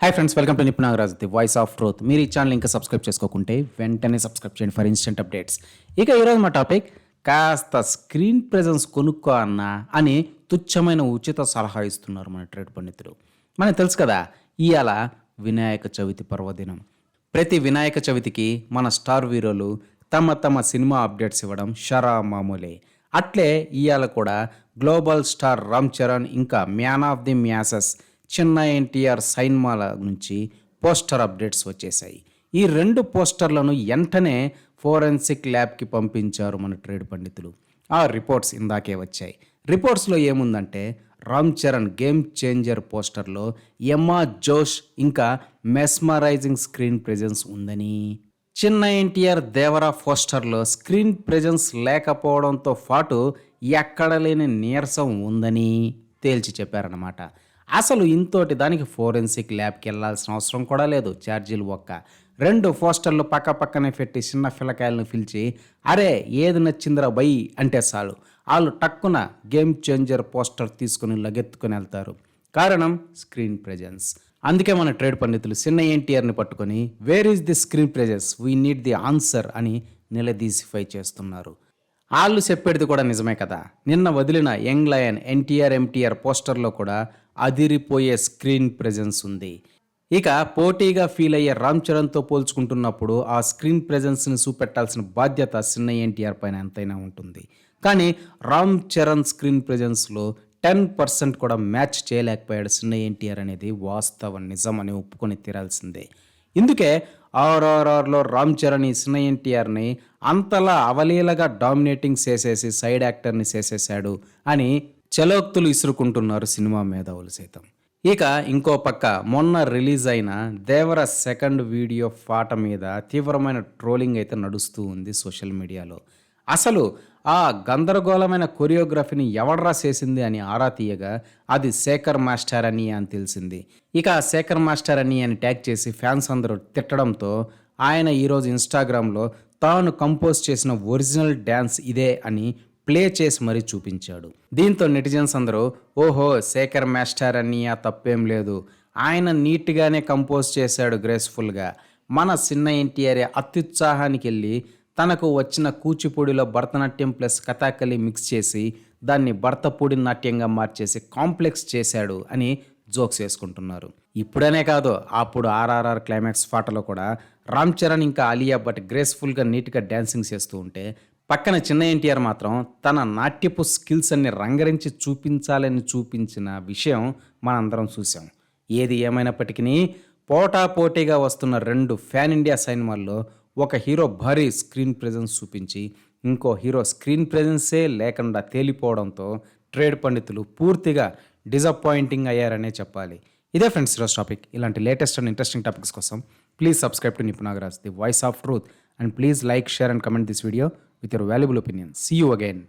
Hi friends welcome to Nipun Nagaraj the voice of truth మీరు ఈ channel ఇంకా subscribe చేసుకోకుంటే వెంటనే సబ్స్క్రైబ్ చేయండి ఫర్ ఇన్స్టెంట్ అప్డేట్స్ ఇక ఈరోజు మా టాపిక్ కాస్త స్క్రీన్ ప్రెజెన్స్ కొనుక్కో అన్నా అని తుచ్చమైన ఉచిత సలహా ఇస్తున్నారు మన ట్రేడ్ పండితులు. మనకు తెలుసు కదా ఇవాళ వినాయక చవితి పర్వదినం. ప్రతి వినాయక చవితికి మన స్టార్ హీరోలు తమ తమ సినిమా అప్డేట్స్ ఇవ్వడం షరా మామూలే అట్లే ఇవాళ కూడా గ్లోబల్ స్టార్ రామ్ చరణ్ ఇంకా మ్యాన్ ఆఫ్ ది మ్యాసెస్ చిన్న ఎన్టీఆర్ సైన్మాల నుంచి పోస్టర్ అప్డేట్స్ వచ్చేసాయి ఈ రెండు పోస్టర్లను వెంటనే ఫోరెన్సిక్ ల్యాబ్కి పంపించారు మన ట్రేడ్ పండితులు. ఆ రిపోర్ట్స్ ఇందాకే వచ్చాయి. రిపోర్ట్స్లో ఏముందంటే రామ్ చరణ్ గేమ్ చేంజర్ పోస్టర్లో ఎమ్మా జోష్ ఇంకా మెస్మరైజింగ్ స్క్రీన్ ప్రెజెన్స్ ఉందని. చిన్న ఎన్టీఆర్ దేవరా పోస్టర్లో స్క్రీన్ ప్రెజెన్స్ లేకపోవడంతో పాటు ఎక్కడ లేని నీరసం ఉందని తేల్చి చెప్పారన్నమాట. అసలు ఇంతోటి దానికి ఫోరెన్సిక్ ల్యాబ్కి వెళ్ళాల్సిన అవసరం కూడా లేదు. ఛార్జీలు ఒక్క. రెండు పోస్టర్లు పక్క పక్కనే పెట్టి చిన్న పిల్లకాయలను పిలిచి అరే ఏది నచ్చిందిరా బై అంటే చాలు. వాళ్ళు టక్కున గేమ్ చేంజర్ పోస్టర్ తీసుకుని లగెత్తుకుని వెళ్తారు. కారణం స్క్రీన్ ప్రెజెన్స్. అందుకే మన ట్రేడ్ పండితులు చిన్న ఎన్టీఆర్ని పట్టుకొని where is the screen presence? We need the answer అని నిలదీసిఫై చేస్తున్నారు. వాళ్ళు చెప్పేది కూడా నిజమే కదా. నిన్న వదిలిన యంగ్ లయన్ ఎన్టీఆర్ ఎంటీఆర్ పోస్టర్లో కూడా అదిరిపోయే స్క్రీన్ ప్రెజెన్స్ ఉంది. ఇక పోటీగా ఫీల్ అయ్యే రామ్ చరణ్తో పోల్చుకుంటున్నప్పుడు ఆ స్క్రీన్ ప్రెజెన్స్ని చూపెట్టాల్సిన బాధ్యత చిన్న ఎన్టీఆర్ పైన ఎంతైనా ఉంటుంది. కానీ రామ్ చరణ్ స్క్రీన్ ప్రెజెన్స్లో టెన్ పర్సెంట్ కూడా మ్యాచ్ చేయలేకపోయాడు చిన్న ఎన్టీఆర్ అనేది వాస్తవ నిజం అని ఒప్పుకొని తీరాల్సిందే. ఇందుకే ఆర్ఆర్ఆర్లో రామ్ చరణ్ ఈ ఎన్టీఆర్ని అంతలా అవలీలగా డామినేటింగ్ చేసేసి సైడ్ యాక్టర్ని చేసేసాడు అని చలోక్తులు ఇసురుకుంటున్నారు సినిమా మేధావులు సైతం. ఇక ఇంకో పక్క మొన్న రిలీజ్ అయిన దేవర సెకండ్ వీడియో పాట మీద తీవ్రమైన ట్రోలింగ్ అయితే నడుస్తూ ఉంది సోషల్ మీడియాలో. అసలు ఆ గందరగోళమైన కొరియోగ్రఫీని ఎవడ్రా చేసింది అని ఆరా తీయగా అది శేఖర్ మాస్టర్ అని అని తెలిసింది. ఇక ఆ శేఖర్ మాస్టర్ అని అని ట్యాగ్ చేసి ఫ్యాన్స్ అందరూ తిట్టడంతో ఆయన ఈరోజు ఇన్స్టాగ్రామ్లో తాను కంపోజ్ చేసిన ఒరిజినల్ డ్యాన్స్ ఇదే అని ప్లే చేసి మరీ చూపించాడు. దీంతో నెటిజన్స్ అందరూ ఓహో శేఖర్ మాస్టర్ అన్నయ్య తప్పేం లేదు. ఆయన నీట్గానే కంపోజ్ చేశాడు గ్రేస్ఫుల్గా. మన చిన్న ఎన్టీఆర్ అత్యుత్సాహానికి వెళ్ళి తనకు వచ్చిన కూచిపూడిలో భరతనాట్యం ప్లస్ కథాకళి మిక్స్ చేసి దాన్ని భరతపూడి నాట్యంగా మార్చేసి కాంప్లెక్స్ చేశాడు అని జోక్స్ వేసుకుంటున్నారు. ఇప్పుడనే కాదు అప్పుడు ఆర్ఆర్ఆర్ క్లైమాక్స్ పాటలో కూడా రామ్ చరణ్ ఇంకా అలియా భట్ గ్రేస్ఫుల్గా నీట్గా డ్యాన్సింగ్ చేస్తూ ఉంటే పక్కన చిన్న ఎన్టీఆర్ మాత్రం తన నాట్యపు స్కిల్స్ అన్ని రంగరించి చూపించాలని చూపించిన విషయం మనందరం చూసాం ఏది ఏమైనప్పటికీ పోటా పోటీగా వస్తున్న రెండు ఫ్యాన్ ఇండియా సినిమాల్లో ఒక హీరో భారీ స్క్రీన్ ప్రెజెన్స్ చూపించి ఇంకో హీరో స్క్రీన్ ప్రెజెన్సే లేకుండా తేలిపోవడంతో ట్రేడ్ పండితులు పూర్తిగా డిసప్పాయింటింగ్ అయ్యారనే చెప్పాలి. ఇదే ఫ్రెండ్స్ ఈరోజు టాపిక్. ఇలాంటి లేటెస్ట్ అండ్ ఇంట్రెస్టింగ్ టాపిక్స్ కోసం please subscribe to Nipun Nagaraj the voice of truth. And please like share and comment this video with your valuable opinion. See you again